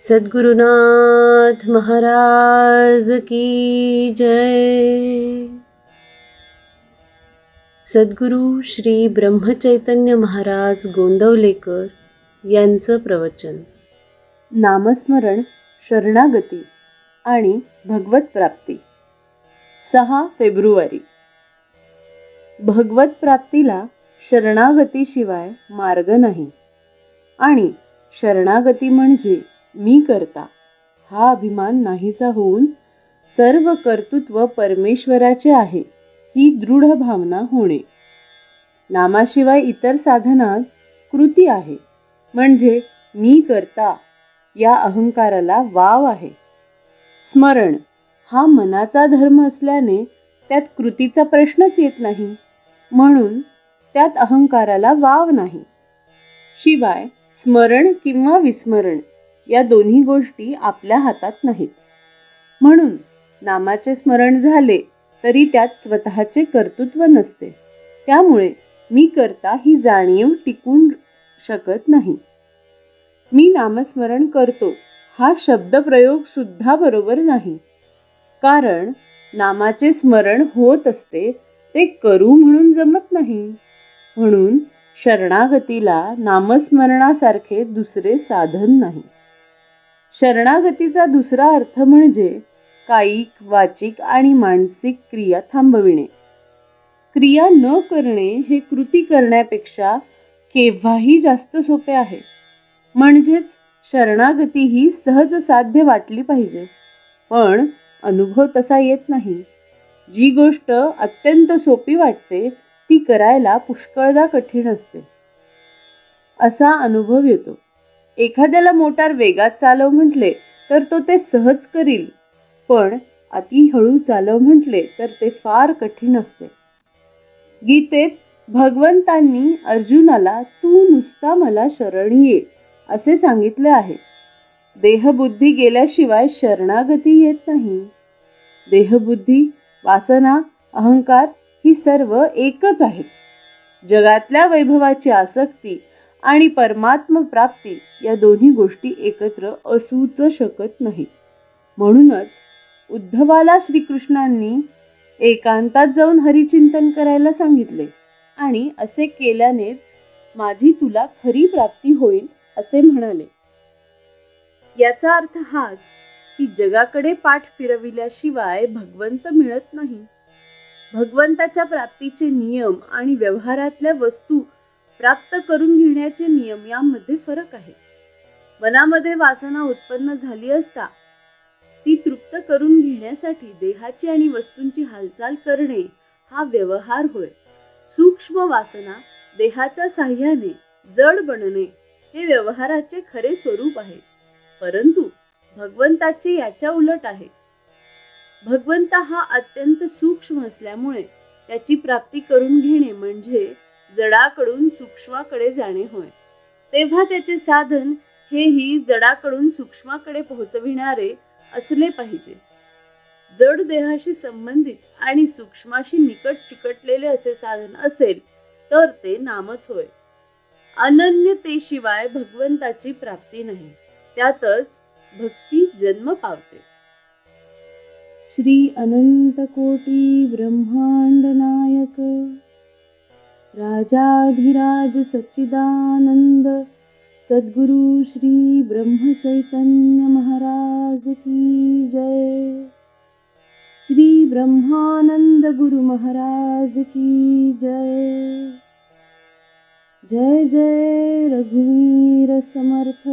सद्गुरुनाथ महाराज की जय। सद्गुरू श्री ब्रह्मचैतन्य महाराज गोंदवलेकर यांचं प्रवचन। नामस्मरण शरणागती आणि भगवत प्राप्ती। सहा फेब्रुवारी। भगवत प्राप्तीला शरणागतीशिवाय मार्ग नाही आणि शरणागती म्हणजे मी करता. हा अभिमान नाहीसा होऊन सर्व कर्तृत्व परमेश्वराचे आहे ही दृढ भावना होणे. नामाशिवाय इतर साधनात कृती आहे म्हणजे मी करता या अहंकाराला वाव आहे. स्मरण हा मनाचा धर्म असल्याने त्यात कृतीचा प्रश्नच येत नाही म्हणून त्यात अहंकाराला वाव नाही. शिवाय स्मरण किंवा विस्मरण या दोन्ही गोष्टी आपल्या हातात नाहीत. म्हणून नामाचे स्मरण झाले तरी त्यात स्वतःचे कर्तृत्व नसते. त्यामुळे मी करता ही जाणीव टिकून शकत नाही. मी नामस्मरण करतो हा शब्दप्रयोग सुद्धा बरोबर नाही. कारण नामाचे स्मरण होत असते ते करू म्हणून जमत नाही. म्हणून शरणागतीला नामस्मरणासारखे दुसरे साधन नाही. शरणागतीचा दुसरा अर्थ म्हणजे कायिक वाचिक आणि मानसिक क्रिया थांबविणे. क्रिया न करणे हे कृती करण्यापेक्षा केव्हाही जास्त सोपे आहे. म्हणजेच शरणागती ही सहज साध्य वाटली पाहिजे. पण अनुभव तसा येत नाही. जी गोष्ट अत्यंत सोपी वाटते ती करायला पुष्कळदा कठीण असते. असा अनुभव येतो. एखाद्याला मोटार वेगात चालव म्हटले तर तो ते सहज करील. पण अति हळू चालव म्हटले तर ते फार कठीण असते. गीतेत भगवंतांनी अर्जुनाला तू नुसता मला शरण ये असे सांगितले आहे. देहबुद्धी गेल्याशिवाय शरणागती येत नाही. देहबुद्धी वासना अहंकार ही सर्व एकच आहेत. जगातल्या वैभवाची आसक्ती आणि परमात्म प्राप्ती या दोन्ही गोष्टी एकत्र असूच शकत नाहीत. म्हणूनच उद्धवाला श्रीकृष्णांनी एकांतात जाऊन हरिचिंतन करायला सांगितले आणि असे केल्यानेच माझी तुला खरी प्राप्ती होईल असे म्हणाले. याचा अर्थ हाच की जगाकडे पाठ फिरविल्याशिवाय भगवंत मिळत नाही. भगवंताच्या प्राप्तीचे नियम आणि व्यवहारातल्या वस्तू प्राप्त करून घेण्याचे नियम यामध्ये फरक आहे. मनामध्ये वासना उत्पन्न झाली असता ती तृप्त करून घेण्यासाठी देहाची आणि वस्तूंची हालचाल करणे हा व्यवहार होय. सूक्ष्म वासना देहाच्या साह्याने जड बनणे हे व्यवहाराचे खरे स्वरूप आहे. परंतु भगवंताचे याच्या उलट आहे. भगवंत हा अत्यंत सूक्ष्म असल्यामुळे त्याची प्राप्ती करून घेणे म्हणजे जडाकडून सूक्ष्माकडे जाणे होय. तेव्हा त्याचे साधन हेही जडाकडून सूक्ष्माकडे पोहोचविणारे असले पाहिजे. जड देहाशी संबंधित आणि सूक्ष्माशी निकट चिकटलेले असे साधन असेल तर ते नामच होय. अनन्यतेशिवाय भगवंताची प्राप्ती नाही. त्यातच भक्ती जन्म पावते. श्री अनंत कोटी ब्रह्मांड नायक राजाधिराज सच्चिदानंद सद्गुरु श्री ब्रह्मचैतन्य महाराज की जय। श्री ब्रह्मानंद गुरु महाराज की जय। जय जय रघुवीर समर्थ